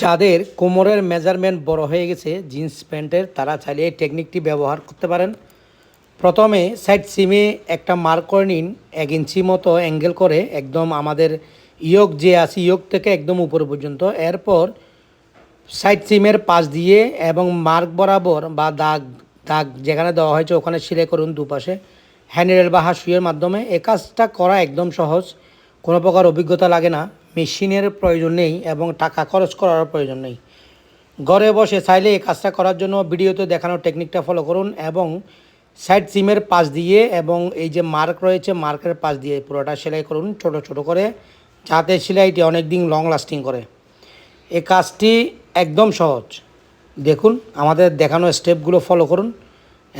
যাদের কোমরের মেজারমেন্ট বড় হয়ে গেছে, জিন্স প্যান্টের, তারা চাইলে এই টেকনিকটি ব্যবহার করতে পারেন। প্রথমে সাইড সিমে একটা মার্ক করে নিন, এক ইঞ্চি মতো অ্যাঙ্গেল করে, একদম আমাদের ইয়োগ যে আছে ইয়োগ থেকে একদম উপর পর্যন্ত। এরপর সাইড সিমের পাশ দিয়ে এবং মার্ক বরাবর বা দাগ দাগ যেখানে দেওয়া হয়েছে ওখানে সিলে করুন দুপাশে। হ্যান্ডেল বা হাসুইয়ের মাধ্যমে। এ কাজটা করা একদম সহজ, কোনো প্রকার অভিজ্ঞতা লাগে না। মেশিনের প্রয়োজন নেই এবং টাকা খরচ করার প্রয়োজন নেই। ঘরে বসে চাইলে এই কাজটা করার জন্য ভিডিওতে দেখানো টেকনিকটা ফলো করুন এবং সাইড সিমের পাশ দিয়ে এবং এই যে মার্ক রয়েছে মার্কের পাশ দিয়ে পুরোটা সেলাই করুন ছোট ছোট করে, যাতে সেলাইটি অনেক দিন লং লাস্টিং করে। এই কাজটি একদম সহজ। দেখুন, আমাদের দেখানো স্টেপগুলো ফলো করুন।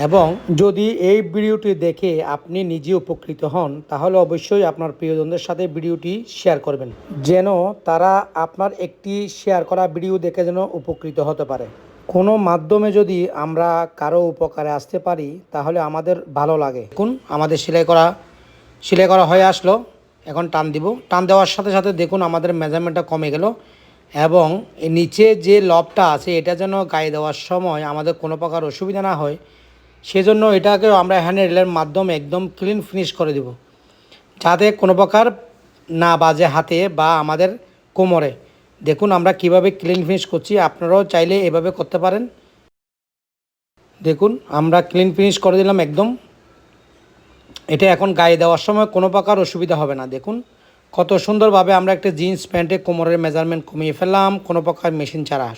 এবং যদি এই ভিডিওটি দেখে আপনি নিজে উপকৃত হন, তাহলে অবশ্যই আপনার প্রিয়জনদের সাথে ভিডিওটি শেয়ার করবেন, যেন তারা আপনার একটি শেয়ার করা ভিডিও দেখে যেন উপকৃত হতে পারে। কোনো মাধ্যমে যদি আমরা কারও উপকারে আসতে পারি, তাহলে আমাদের ভালো লাগে। দেখুন, আমাদের সেলাই করা সেলাই করা হয়ে আসলো। এখন টান দিব। টান দেওয়ার সাথে সাথে দেখুন, আমাদের মেজারমেন্টটা কমে গেল এবং নিচে যে লবটা আছে, এটা যেন গায়ে দেওয়ার সময় আমাদের কোনো প্রকার অসুবিধা না হয়। সেজন্য এটাকে আমরা হ্যান্ডেলের মাধ্যমে একদম ক্লিন ফিনিশ করে দেব। যাতে কোনো প্রকার না বাজে হাতে বা আমাদের কোমরে। দেখুন আমরা কীভাবে ক্লিন ফিনিশ করছি, আপনারাও চাইলে এভাবে করতে পারেন। দেখুন, আমরা ক্লিন ফিনিশ করে দিলাম একদম। এটা এখন গায়ে দেওয়ার সময় কোনো প্রকার অসুবিধা হবে না। দেখুন, কত সুন্দরভাবে আমরা একটা জিন্স প্যান্টে কোমরের মেজারমেন্ট কমিয়ে ফেললাম, কোনো প্রকার মেশিন ছাড়া।